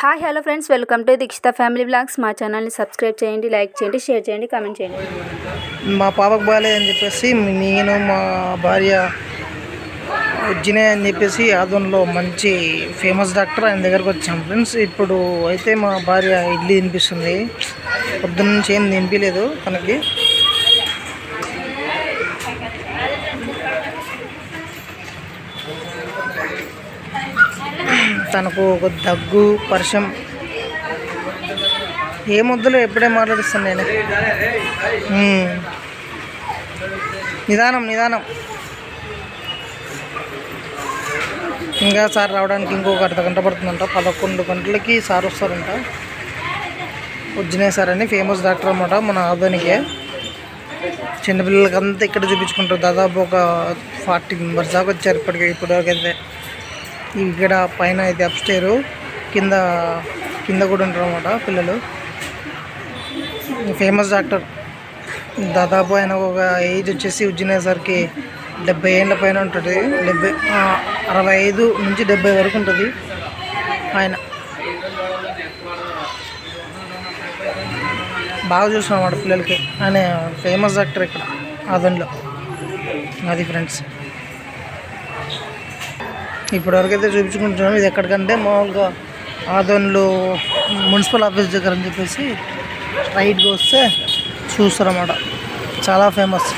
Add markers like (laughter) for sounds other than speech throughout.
Hi hello friends welcome to Dikshitha family vlogs. మా ఛానల్ని subscribe చేయండి లైక్ చేయండి షేర్ చేయండి కామెంట్ చేయండి. మా పాపకు బాగాలేదని చెప్పేసి నేను మా భార్య వచ్చినాయి అని చెప్పేసి ఆదంలో మంచి ఫేమస్ డాక్టర్ ఆయన దగ్గరకు వచ్చాం ఫ్రెండ్స్. ఇప్పుడు అయితే మా భార్య ఇడ్లీ తినిపిస్తుంది. పొద్దున్న నుంచి ఏం తినిపించలేదు తనకి. తనకు ఒక దగ్గు పరిచయం ఏ ముద్దలు ఎప్పుడే మాట్లాడిస్తాను నేను? నిదానం నిదానం. ఇంకా సార్ రావడానికి ఇంకొక అర్ధ గంట పడుతుందంట. పదకొండు గంటలకి సార్ వస్తారంట. ఉజ్జనే సార్ అని ఫేమస్ డాక్టర్ అనమాట మన ఆధునికే చిన్నపిల్లలకి అంతా ఇక్కడ చూపించుకుంటారు. దాదాపు ఒక ఫార్టీ మెంబర్స్ దాకా వచ్చారు ఇప్పటికి ఇప్పటివరకు అయితే. ఇక్కడ పైన ఇది అప్స్టేరు కింద కింద కూడా ఉంటారు అనమాట పిల్లలు. ఫేమస్ డాక్టర్ దాదాపు ఆయన ఒక ఏజ్ వచ్చేసి ఉజ్జినేసరికి డెబ్బై ఏళ్ళ పైన ఉంటుంది. డెబ్బై అరవై ఐదు నుంచి డెబ్బై వరకు ఉంటుంది ఆయన. బాగా చూస్తున్నాం అన్నమాట పిల్లలకి. ఆయన ఫేమస్ డాక్టర్ ఇక్కడ ఆదంలో అది ఫ్రెండ్స్ ఇప్పటివరకు అయితే చూపించుకుంటున్నాం. ఇది ఎక్కడికంటే మామూలుగా ఆదోన్లో మున్సిపల్ ఆఫీస్ దగ్గర అని చెప్పేసి రైట్గా వస్తే చూస్తారన్నమాట. చాలా ఫేమస్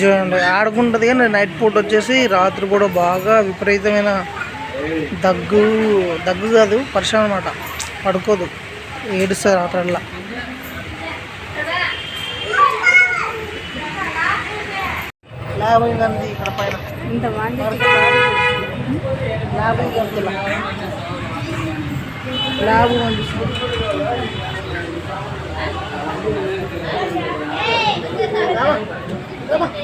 చూడండి ఆడుకుంటుంది కానీ నైట్ పూట వచ్చేసి రాత్రి కూడా బాగా విపరీతమైన దగ్గు దగ్గు కాదు పరిశ్రమ అనమాట పడుకోదు. ఏడుస్తారు రాత్రల్లా. ల్యాబ్ అయిందండి ఇక్కడ. పైన కాల్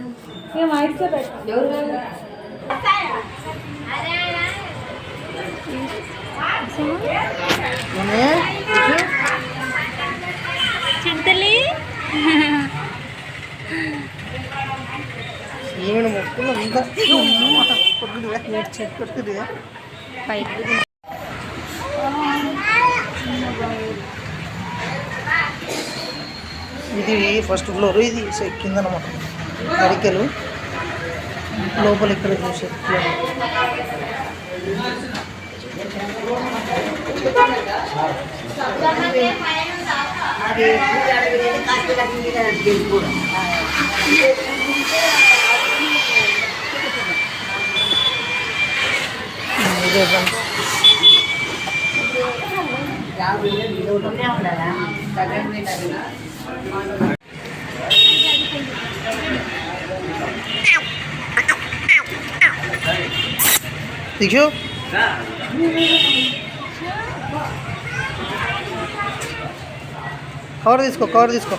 చింతలి? ఈమెను మొక్కులు అంతా కొట్టుకుదివే కొట్టుకుదివే ఇది ఫస్ట్ ఫ్లోర్ ఇది కింద అనమాట అరికెలు లోపల ఇక్కడ చూసే. ఫ్లోర్ దిగు కవర్ తీసుకో కవర్ తీసుకో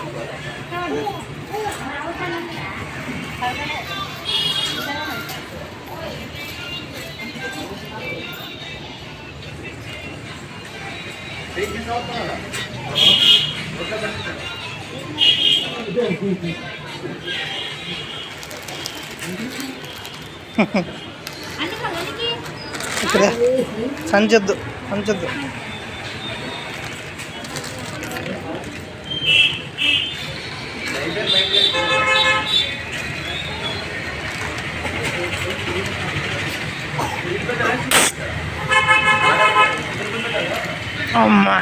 ఇక్కడ సంచొద్దు సంచొద్దు అమ్మా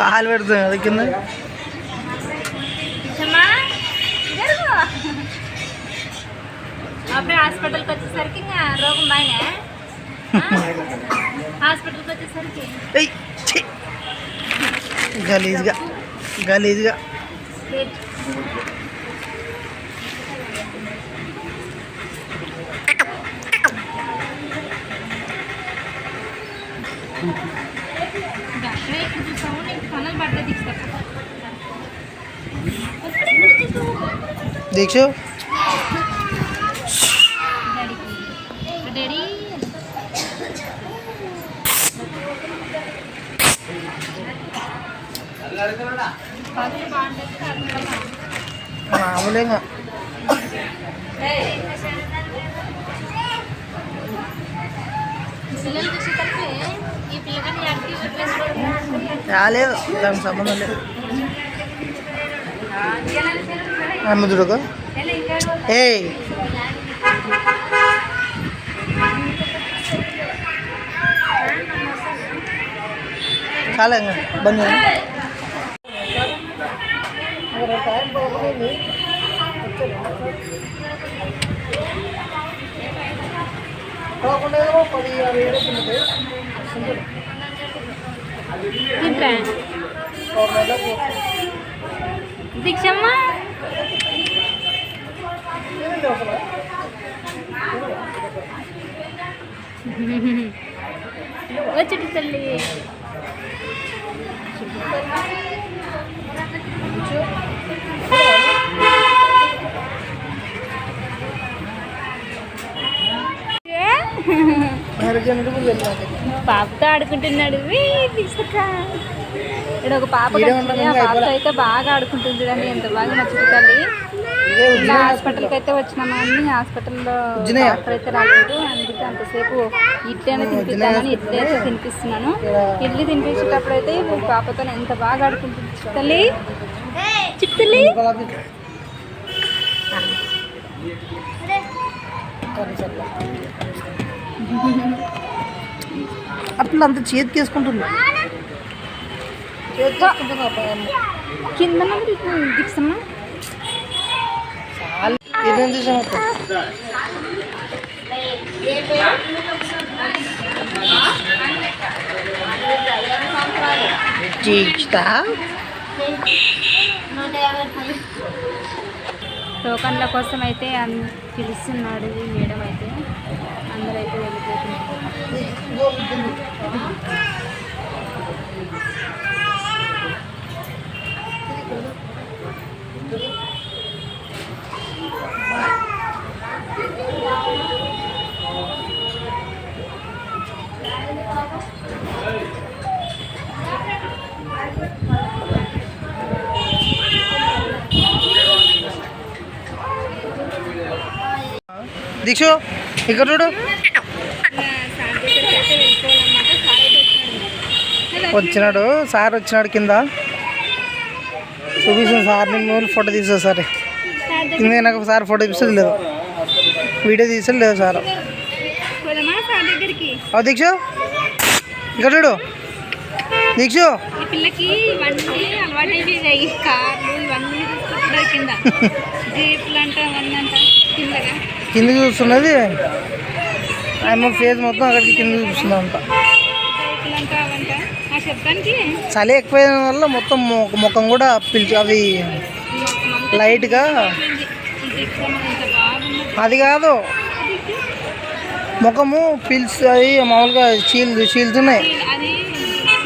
हाल वर्द अपने हॉस्पिटल को चेसर की ना रोग बाय ना हॉस्पिटल को चेसर की ऐ ची गलीज़ का गलीज़ का దీక్షు డాడీ పనులు బాగుంటుంది మామూలుగా పిల్లలు చూసేసరికి ఈ పిల్లగాని యాక్టివ్ వదిలేసుకోవడం రాలేదు దానికి సంబంధం లేదు అమ్ముదుడుగా ఏయ్ చాలా ఇంకా బంద్ చేయండి. దీక్షమ్మ వచ్చి తల్లి. పాపతో ఆడుకుంటున్నాడు. ఇక్కడ ఒక పాప పాపతో అయితే బాగా ఆడుకుంటుంది చూడండి ఎంత బాగా నచ్చుతుంది హాస్పిటల్కి అయితే వచ్చినామని హాస్పిటల్లో ఉజ్జినయ్య. డాక్టర్ అయితే రాలేదు. అందుకే అంతసేపు ఇడ్లీనే తినిపిద్దామని ఇడ్లీ అయితే తినిపిస్తున్నాను. ఇడ్లీ తినిపించేటప్పుడు అయితే పాపతో ఎంత బాగా ఆడుకుంటుంది చిత్తల్లి? చిత్తల్లి. అట్లా అంత చేతికి వేసుకుంటుంది. కింద దిక్సమ్మా. ఇదేం చూసాం అప్పుడు జీక్షితా టోకన్ల కోసం అయితే అన్- పిలుస్తున్నాడు ఈ మేడం అయితే. అందరూ అయితే వెళ్ళిపోతున్నారు. (laughs) (laughs) దీక్షు ఇక్కడ చూడు. వచ్చినాడు సార్ వచ్చినాడు కింద. చూపిస్తుంది సార్ నేను ఫోటో తీసా సార్. కింద నాకు సార్ ఫోటో తీసేది లేదు వీడియో తీసేది లేదు సార్. దీక్షు. ఇక్కడ చూడు. దీక్షు. ఈ పిల్లకి ఇవన్నీ అలవాటు అయిపోయాయి కార్లు ఇవన్నీ చూసుకుంటున్నారు కింద. (laughs) జీప్లు అంట అవన్నీ అంట కిందగా. కింద చూస్తున్నది. ఆమె ఫేస్ మొత్తం అక్కడికి కింద చూస్తుంది అంట చలి ఎక్కువైన వల్ల మొత్తం ముఖం కూడా పిలిచి అవి లైట్గా అది కాదు. ముఖము పిలిచి అవి మామూలుగా చీల్ చీలుతున్నాయి. అది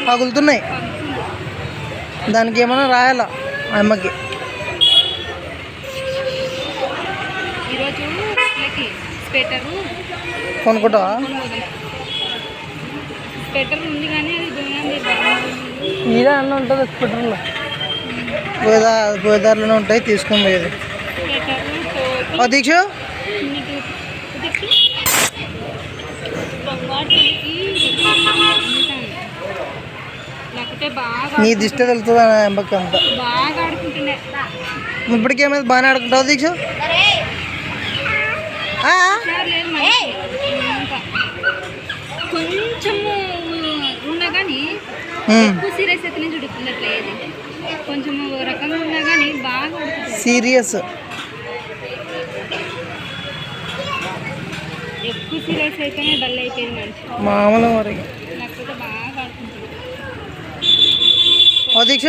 పగులుతున్నాయి. దానికి ఏమైనా రాయాలా అమ్మకి ఈరోజు స్వెటరు. కొనుక్కుంటావా? స్వెటర్ ఉంది కానీ అది అన్న ఉంటుంది హాస్పిటల్లో గోదా గోదావరిలోనే ఉంటాయి తీసుకొని పోయేది. దీక్ష? నీ దిష్టి ఆ అమ్మకి అంత బాగా ఇప్పటికేమైతే బాగానే ఆడుకుంటావు దీక్ష? కొంచెము ఉన్నా కానీ. ఎక్కువ సీరియస్ అయితేనే చూడుకున్నట్లే ఏది కొంచెం ఓ రకంగా ఉన్నా కానీ బాగా సీరియస్. ఎక్కువ సీరియస్ అయితేనే డల్ అయిపోయింది మనిషి. మామూలు మరి. లేకపోతే బాగా ఆడుకుంటుంది ఓ దీక్ష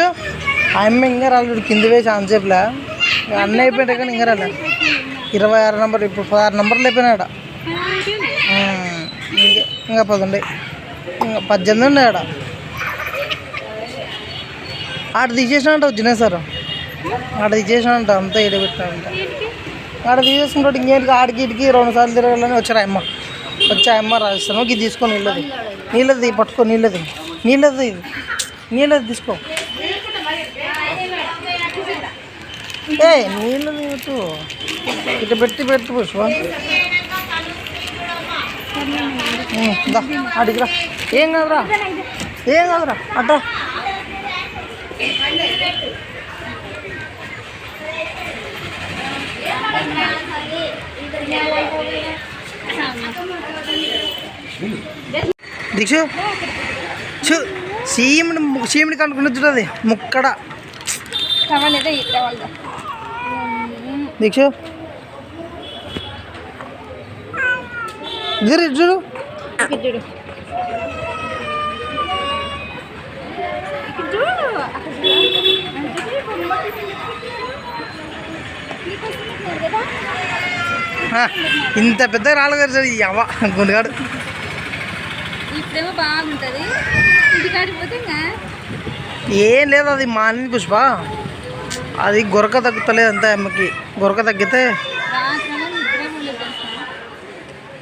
అమ్మ ఇంకా రాలేదు కింద వేసి అంతసేపులా అన్నీ అయిపోయాడు కానీ ఇంకా రాలే. ఇరవై ఆరు నెంబర్ ఇప్పుడు పదహారు నెంబర్లు అయిపోయినాడ ఇంకా ఇంకా పదండి. ఇంకా పద్దెనిమిది ఉండే ఆడ ఆడ తీసేసినట్ట వచ్చినాయి సార్. ఆడ తీసేసినంట అంతా ఈడ పెట్టినంట ఆడ తీసేసుకుంటాడు ఇంకేంటికి ఆడికి ఇటుకి రెండు సార్లు తిరగాలని వచ్చారు అమ్మ. వచ్చి అమ్మ రాస్తాను ఇది తీసుకో నీళ్ళది. నీళ్ళది పట్టుకో నీళ్ళది. నీళ్ళది ఇది నీళ్ళది తీసుకో. ఏ నీళ్ళది పెట్టు ఇటు పెట్టి పెట్టు పుష్ప అడిగిరా ఏం కాదురా? ఏం కాదురా? అట్ట దీక్ష. సీముడి సీముడి కనుక్కుని చూడది ముక్కడ. దీక్ష ఇద్దరు ఇటు చూడు ఇక్కడ చూడు ఇక్కడ చూడు అక్కడ చూడు. నీకు వస్తున్నట్లేదు కదా? ఆ, ఇంత పెద్ద రాళ్ళగారు సార్ ఈ అవ్వ గుండెగాడు. ఇప్పుడేమో బాగుంటుంది. ఏం లేదు అది మాలిన పుష్ప. అది గొరక తగ్గుతలేదు అంతే అమ్మకి. గొరక తగ్గితే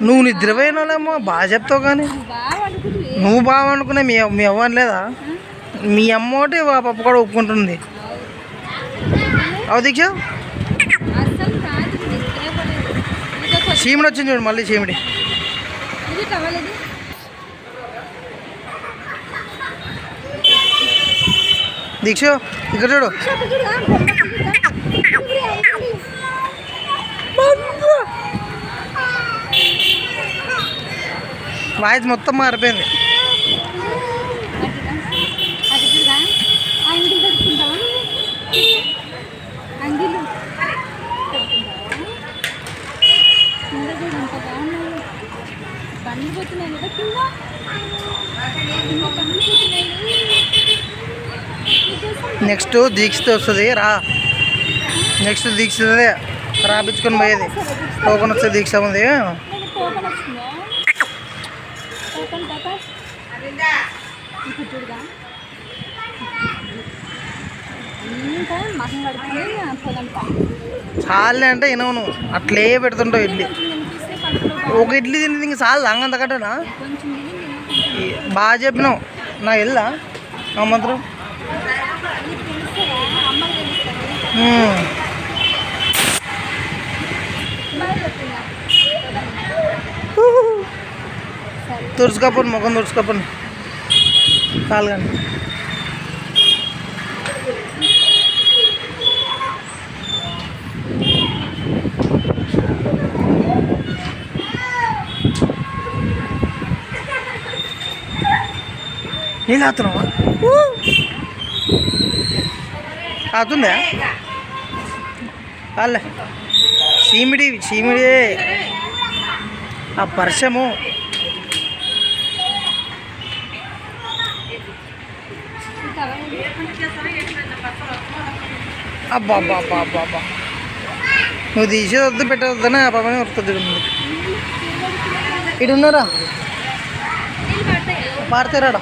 నువ్వు నిద్రపోయినాలేమో బాగా చెప్తావు కానీ. నువ్వు బాగా అనుకున్నా మీ మీ అవ్వ అని లేదా మీ అమ్మ ఒకటి ఆ పప్పు కూడా ఒప్పుకుంటుంది. అవు దీక్ష. చీమిడి వచ్చింది చూడు మళ్ళీ చీమిడి. దీక్ష ఇక్కడ చూడు వాయిస్ మొత్తం మారిపోయింది అది కూడా అంగిల్ కట్టుకుంటావా అంగిలు కింద చూడు ఎంత బాగున్నాయి బండ్లు పోతున్నాయి కదా కింద వాయిస్ మొత్తం మారిపోయింది. నెక్స్ట్ దీక్షిత వస్తుంది రా. నెక్స్ట్ దీక్షితదే. రాపించుకొని పోయేది. టోకన్ వస్తే దీక్ష ఉంది. టోకన్ ఇప్పుడు మహం పొలం చాలే అంటే అట్లే పెడుతుంటావు ఇడ్లీ. ఒక ఇడ్లీ తిని ఇంక చాలు అంగంతకట్టనా బాగా చెప్పినావు. నాకు వెళ్ళా ఆ మంత్రం నీకు తెలుస్తుందా అమ్మకి తెలుస్తుంది ఉమ్. బాగా చెప్తున్నా సరే ముఖం తుడుచుకపోను. చాలు కానీ. నీళ్ళు ఆతున్నావా ఆతుందా వాళ్ళ చీమిడి చీమిడి. ఆ పర్షము അബ്ബാ അബ്ബാ അപ്പാ അപ്പാ അപ്പാ. ഉദ്ദേശിച്ച അത് പെട്ടത് തന്നെ അപ്പാപ്പനെ ഓർത്തെടുക്കുന്നത് ഇടുന്നടാ പാർത്തരാടാ